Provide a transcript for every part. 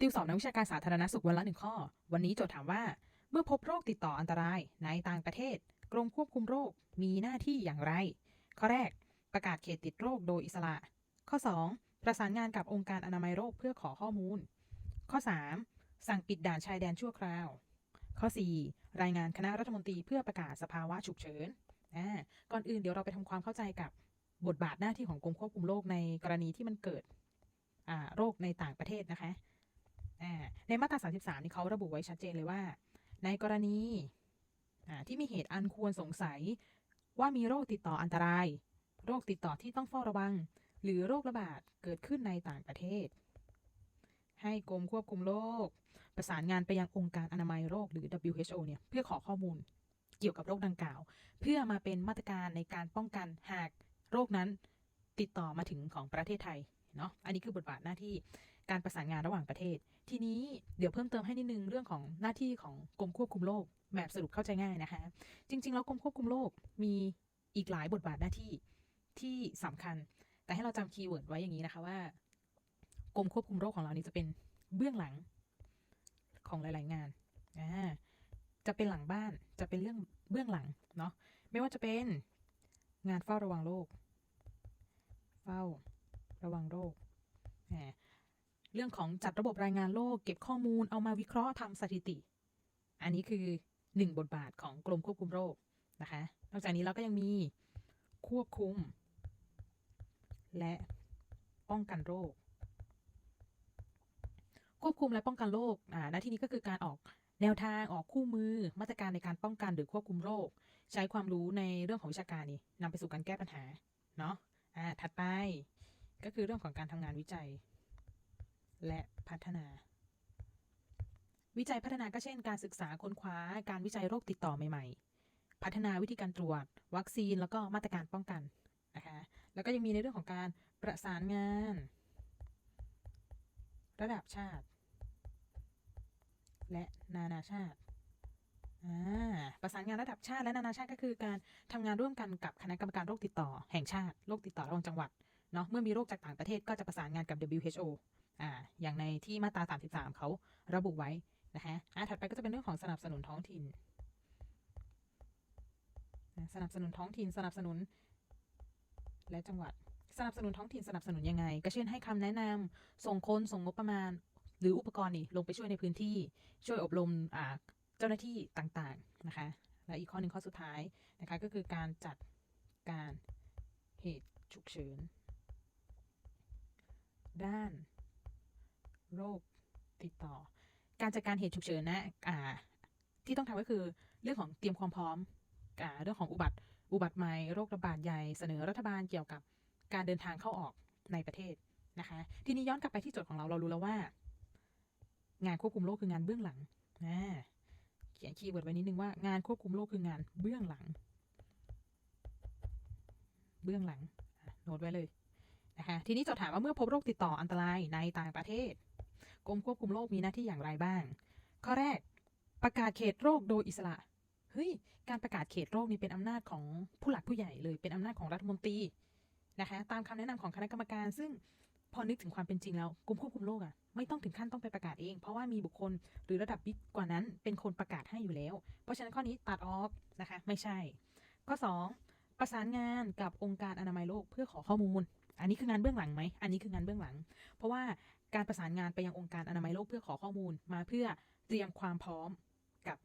ติวสอบนักวิชาการสาธารณสุขวันละหนึ่งข้อ วันนี้โจทย์ถามว่า เมื่อพบโรคติดต่ออันตรายในต่างประเทศ กรมควบคุมโรคมีหน้าที่อย่างไร ข้อแรก ประกาศเขตติดโรคโดยอิสระ ข้อ 2 ประสานงานกับองค์การอนามัยโรคเพื่อขอข้อมูล ข้อ 3 สั่งปิดด่านชายแดนชั่วคราว ข้อ 4 รายงานคณะรัฐมนตรีเพื่อประกาศสภาวะฉุกเฉินอ่าก่อนอื่นเดี๋ยวเราไปทำความเข้าใจกับบทบาทหน้าที่ของกรมควบคุมโรคในกรณีที่มันเกิดโรคในต่างประเทศนะคะ ในมาตรา 33 นี่เขาระบุไว้ชัดเจนเลยว่า ในกรณีที่มีเหตุอันควรสงสัยว่ามีโรคติดต่ออันตราย โรคติดต่อที่ต้องเฝ้าระวัง หรือโรคระบาดเกิดขึ้นในต่างประเทศ ให้กรมควบคุมโรคประสานงานไปยังองค์การอนามัยโรคหรือ WHO เนี่ยเพื่อขอข้อมูลเกี่ยวกับโรคดังกล่าว เพื่อมาเป็นมาตรการในการป้องกันหากโรคนั้นติดต่อมาถึงของประเทศไทยเนาะอันนี้คือบทบาทหน้าที่ การประสานงานระหว่างประเทศ ทีนี้เดี๋ยวเพิ่มเติมให้นิดนึงเรื่องของหน้าที่ของกรมควบคุมโรคแบบสรุปเข้าใจง่ายนะคะ จริง ๆ แล้วกรมควบคุมโรคมีอีกหลายบทบาทหน้าที่ที่สำคัญ แต่ให้เราจำคีย์เวิร์ดไว้อย่างนี้นะคะว่ากรมควบคุมโรคของเรานี่จะเป็นเบื้องหลังของหลาย ๆ งานอ่าจะเป็นหลังบ้านจะเป็นเรื่องเบื้องหลังเนาะไม่ว่าจะเป็นงานเฝ้าระวังโรคเฝ้าระวังโรคแหม เรื่องของจัดระบบรายงานโรคเก็บข้อมูลเอามาวิเคราะห์ทำสถิติ อันนี้คือหนึ่งบทบาทของกรมควบคุมโรคนะคะ นอกจากนี้เราก็ยังมีควบคุม และป้องกันโรค ควบคุมและป้องกันโรคอ่าหน้าที่นี้ก็คือการออกแนวทางออกคู่มือมาตรการในการป้องกันหรือควบคุมโรค ใช้ความรู้ในเรื่องของวิชาการนี่นำไปสู่การแก้ปัญหาเนาะอ่าถัดไปก็คือเรื่องของการทำงานวิจัย และพัฒนา วิจัยพัฒนาก็เช่น การศึกษาค้นคว้า การวิจัยโรคติดต่อใหม่ ๆ พัฒนาวิธีการตรวจ วัคซีนแล้วก็มาตรการป้องกันนะคะแล้วก็ยังมีในเรื่องของการประสานงาน ระดับชาติ และนานาชาติประสานงานระดับชาติและนานาชาติก็คือการทำงานร่วมกันกับคณะกรรมการโรคติดต่อแห่งชาติ โรคติดต่อระหว่างจังหวัดเนาะเมื่อมีโรคจากต่างประเทศก็จะประสานงานกับ WHO อ่าอย่างในที่มาตรา 33 เขาระบุไว้นะคะอ่าถัดไปก็จะเป็นเรื่องของสนับสนุนท้องถิ่น สนับสนุนท้องถิ่นสนับสนุน และจังหวัด สนับสนุนท้องถิ่นสนับสนุนยังไง ก็เช่นให้คำแนะนำส่งคนส่งงบประมาณ หรืออุปกรณ์นี่ลงไปช่วยในพื้นที่ช่วยอบรมอ่าเจ้าหน้าที่ต่างๆนะคะและอีกข้อหนึ่งข้อสุดท้ายนะคะก็คือการจัดการเหตุฉุกเฉินด้าน โรคติดต่อ การจัดการเหตุฉุกเฉินนะอ่าที่ต้องทำก็คือเรื่องของเตรียมความพร้อมอ่าเรื่องของอุบัติอุบัติใหม่โรคระบาดใหญ่เสนอรัฐบาลเกี่ยวกับการเดินทางเข้าออกในประเทศนะคะ ทีนี้ย้อนกลับไปที่โจทย์ของเราเรารู้แล้วว่า งานควบคุมโรคคืองานเบื้องหลังอ่าเขียนคีย์เวิร์ดไว้นิดนึงว่างานควบคุมโรคคืองานเบื้องหลัง เบื้องหลังโน้ตไว้เลยนะคะ ทีนี้จะถามว่าเมื่อพบโรคติดต่ออันตรายในต่างประเทศ กรมควบคุมโรคมีหน้าที่อย่างไรบ้าง ข้อแรกประกาศเขตโรคโดยอิสระเฮ้ยการประกาศเขตโรคนี่เป็นอำนาจของผู้หลักผู้ใหญ่เลยเป็นอำนาจของรัฐมนตรีนะคะตามคำแนะนำของคณะกรรมการซึ่งพอนึกถึงความเป็นจริงแล้วกรมควบคุมโรคอะไม่ต้องถึงขั้นต้องไปประกาศเอง เพราะว่ามีบุคคลหรือระดับบิ๊กกว่านั้น เป็นคนประกาศให้อยู่แล้ว เพราะฉะนั้นข้อนี้ตัดออกนะคะไม่ใช่ ข้อสองประสานงานกับองค์การอนามัยโลกเพื่อขอข้อมูล อันนี้คืองานเบื้องหลังไหมอันนี้คืองานเบื้องหลัง เพราะว่า การประสานงานไปยังองค์การอนามัยโลกเพื่อขอข้อมูลมาเพื่อเตรียมความพร้อมกับ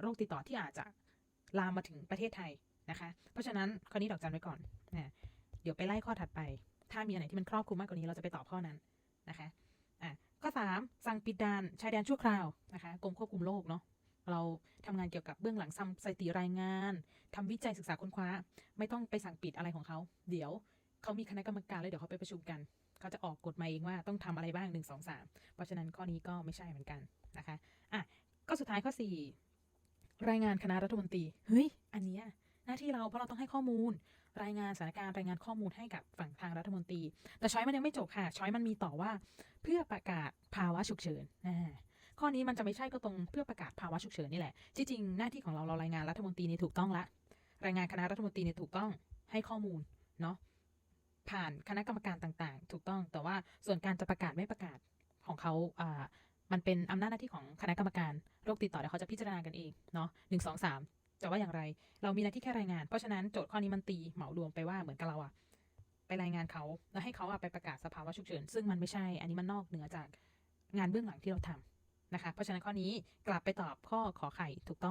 โรคติดต่อที่อาจจะลามมาถึงประเทศไทยนะคะ เพราะฉะนั้นข้อนี้ดอกจันไว้ก่อนนะเดี๋ยวไปไล่ข้อถัดไป ถ้ามีอันไหนที่มันครอบคลุมมากกว่านี้เราจะไปตอบข้อนั้นนะคะอะข้อ 3 สั่งปิดด่านชายแดนชั่วคราวนะคะกรมควบคุมโรคเนาะเราทำงานเกี่ยวกับเบื้องหลังทำสถิติรายงานทำวิจัยศึกษาค้นคว้า ไม่ต้องไปสั่งปิดอะไรของเขา เดี๋ยวเขามีคณะกรรมการแล้วเดี๋ยวเขาไปประชุมกัน เขาจะออกกฎมาเองว่าต้องทำอะไรบ้างหนึ่งสองสามเพราะฉะนั้นข้อนี้ก็ไม่ใช่เหมือนกันนะคะอะก็สุดท้ายข้อสี่รายงานคณะรัฐมนตรีเฮ้ยอันเนี้ยหน้าที่เราเพราะเราต้องให้ข้อมูล รายงานสถานการณ์รายงานข้อมูลให้กับฝั่งทางรัฐมนตรี แต่ช้อยมันยังไม่จบค่ะช้อยมันมีต่อว่า เพื่อประกาศภาวะฉุกเฉินอ่าข้อนี้มันจะไม่ใช่ก็ตรงเพื่อประกาศภาวะฉุกเฉินนี่แหละที่จริงหน้าที่ของเราเรารายงานรัฐมนตรีนี่ถูกต้องละ รายงานคณะรัฐมนตรีนี่ถูกต้องให้ข้อมูลเนาะ ผ่านคณะกรรมการต่างๆ ถูกต้อง แต่ว่าส่วนการจะประกาศไม่ประกาศของเขาอ่ามันเป็นอำนาจหน้าที่ของคณะกรรมการโรคติดต่อเดี๋ยวเขาจะพิจารณากันเองเนาะหนึ่งสองสามจะว่าอย่างไร เรามีหน้าที่แค่รายงาน เพราะฉะนั้นโจทย์ข้อนี้มันตีเหมารวมไปว่าเหมือนกับเราอะไปรายงานเขาแล้วให้เขาอะไปประกาศสภาวะฉุกเฉินซึ่งมันไม่ใช่ อันนี้มันนอกเหนือจากงานเบื้องหลังที่เราทำนะคะ เพราะฉะนั้นข้อนี้กลับไปตอบข้อขอไข่ถูกต้อง